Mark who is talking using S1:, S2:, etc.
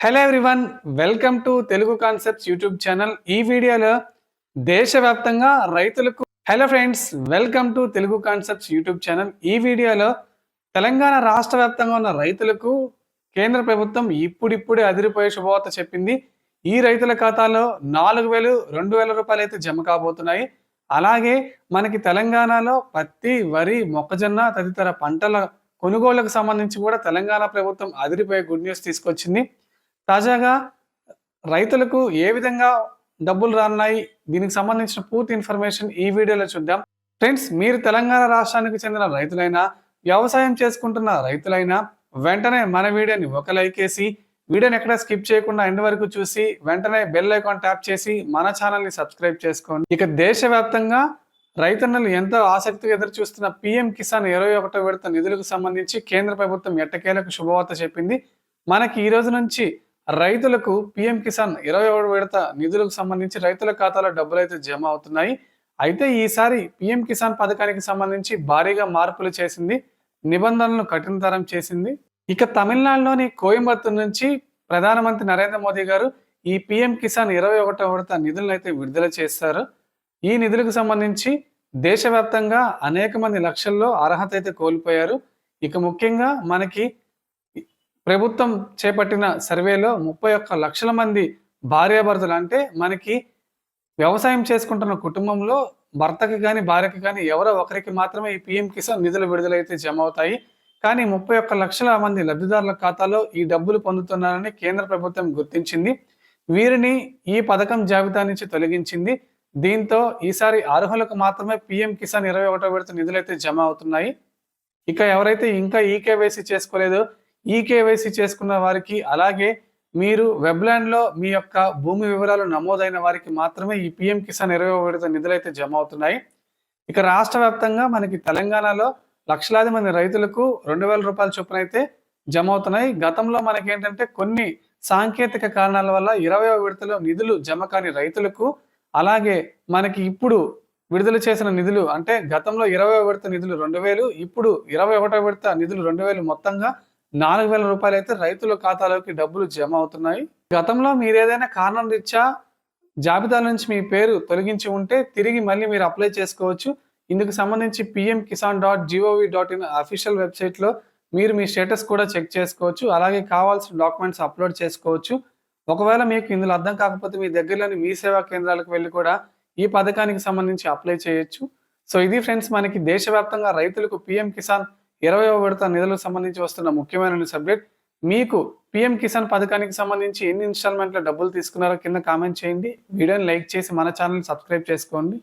S1: Hello everyone welcome to Telugu concepts YouTube channel ఈ వీడియోలో దేశవ్యాప్తంగా రైతులకు hello friends welcome to Telugu concepts YouTube channel ఈ వీడియోలో తెలంగాణ రాష్ట్ర వ్యాప్తంగా ఉన్న రైతులకు కేంద్ర ప్రభుత్వం ఇప్పుడిప్పుడే అదిరిపోయే శుభవార్త చెప్పింది. ఈ రైతుల ఖాతాలో నాలుగు వేలు రెండు వేల రూపాయలు అయితే జమ కాబోతున్నాయి. అలాగే మనకి తెలంగాణలో పత్తి వరి మొక్కజొన్న తదితర పంటల కొనుగోళ్ళకు సంబంధించి కూడా తెలంగాణ ప్రభుత్వం అదిరిపోయే గుడ్ న్యూస్ తీసుకొచ్చింది. తాజాగా రైతులకు ఏ విధంగా డబ్బులు రానున్నాయి దీనికి సంబంధించిన పూర్తి ఇన్ఫర్మేషన్ ఈ వీడియోలో చూద్దాం. ఫ్రెండ్స్ మీరు తెలంగాణ రాష్ట్రానికి చెందిన రైతులైనా వ్యవసాయం చేసుకుంటున్న రైతులైనా వెంటనే మన వీడియోని ఒక లైక్ వేసి వీడియోని ఎక్కడ స్కిప్ చేయకుండా ఎండ్ వరకు చూసి వెంటనే బెల్ ఐకాన్ ట్యాప్ చేసి మన ఛానల్ని సబ్స్క్రైబ్ చేసుకోండి. ఇక దేశవ్యాప్తంగా రైతన్నలు ఎంతో ఆసక్తిగా ఎదురు చూస్తున్న పిఎం కిసాన్ ఇరవై ఒకటో విడత నిధులకు సంబంధించి కేంద్ర ప్రభుత్వం ఎట్టకేలకు శుభవార్త చెప్పింది. మనకి ఈ రోజు నుంచి రైతులకు పిఎం కిసాన్ ఇరవై ఒకటి విడత నిధులకు సంబంధించి రైతుల ఖాతాలో డబ్బులు అయితే జమ అవుతున్నాయి. అయితే ఈసారి పిఎం కిసాన్ పథకానికి సంబంధించి భారీగా మార్పులు చేసింది నిబంధనలను కఠినతరం చేసింది. ఇక తమిళనాడులోని కోయంబత్తూరు నుంచి ప్రధానమంత్రి నరేంద్ర మోదీ గారు ఈ పిఎం కిసాన్ ఇరవై ఒకటో విడత నిధులను అయితే విడుదల చేస్తారు ఈ నిధులకు సంబంధించి దేశవ్యాప్తంగా అనేక మంది లక్షల్లో అర్హత అయితే కోల్పోయారు. ఇక ముఖ్యంగా మనకి ప్రభుత్వం చేపట్టిన సర్వేలో ముప్పై ఒక్క లక్షల మంది భార్యాభర్తలు అంటే మనకి వ్యవసాయం చేసుకుంటున్న కుటుంబంలో భర్తకి కానీ భార్యకి కానీ ఎవరో ఒకరికి మాత్రమే ఈ పిఎం కిసాన్ నిధులు విడుదలైతే జమ అవుతాయి. కానీ ముప్పై ఒక్క లక్షల మంది లబ్ధిదారుల ఖాతాలో ఈ డబ్బులు పొందుతున్నారని కేంద్ర ప్రభుత్వం గుర్తించింది. వీరిని ఈ పథకం జాబితా నుంచి తొలగించింది. దీంతో ఈసారి అర్హులకు మాత్రమే పిఎం కిసాన్ ఇరవై ఒకటో విడత నిధులైతే జమ అవుతున్నాయి. ఇక ఎవరైతే ఇంకా ఈకేవైసీ చేసుకోలేదో ఈ కేవైసీ చేసుకున్న వారికి అలాగే మీరు వెబ్లాండ్లో మీ యొక్క భూమి వివరాలు నమోదైన వారికి మాత్రమే ఈ పిఎం కిసాన్ ఇరవై విడత నిధులైతే జమ అవుతున్నాయి. ఇక రాష్ట్ర వ్యాప్తంగా మనకి తెలంగాణలో లక్షలాది మంది రైతులకు రెండు వేల రూపాయల చొప్పున అయితే జమ అవుతున్నాయి. గతంలో మనకి ఏంటంటే కొన్ని సాంకేతిక కారణాల వల్ల ఇరవై విడతలో నిధులు జమ కాని రైతులకు అలాగే మనకి ఇప్పుడు విడుదల చేసిన నిధులు అంటే గతంలో ఇరవై విడత నిధులు రెండు వేలు ఇప్పుడు ఇరవై ఒకటో విడత నిధులు రెండు వేలు మొత్తంగా నాలుగు వేల రూపాయలు అయితే రైతుల ఖాతాలోకి డబ్బులు జమ అవుతున్నాయి. గతంలో మీరు ఏదైనా కారణం రీత్యా జాబితా నుంచి మీ పేరు తొలగించి ఉంటే తిరిగి మళ్ళీ మీరు అప్లై చేసుకోవచ్చు. ఇందుకు సంబంధించి PM Kisan dot G O V dot in official వెబ్సైట్లో మీరు మీ స్టేటస్ కూడా చెక్ చేసుకోవచ్చు. అలాగే కావాల్సిన డాక్యుమెంట్స్ అప్లోడ్ చేసుకోవచ్చు. ఒకవేళ మీకు ఇందులో అర్థం కాకపోతే మీ దగ్గరలోని మీ సేవా కేంద్రాలకు వెళ్ళి కూడా ఈ పథకానికి సంబంధించి అప్లై చేయొచ్చు. సో ఇది ఫ్రెండ్స్ మనకి దేశవ్యాప్తంగా రైతులకు పిఎం కిసాన్ ఇరవై విడత నిధులకు సంబంధించి వస్తున్న ముఖ్యమైన సబ్జెక్ట్ మీకు పిఎం కిసాన్ పథకానికి సంబంధించి ఎన్ని ఇన్స్టాల్మెంట్లో డబ్బులు తీసుకున్నారో కింద కామెంట్ చేయండి. వీడియోని లైక్ చేసి మన ఛానల్ సబ్స్క్రైబ్ చేసుకోండి.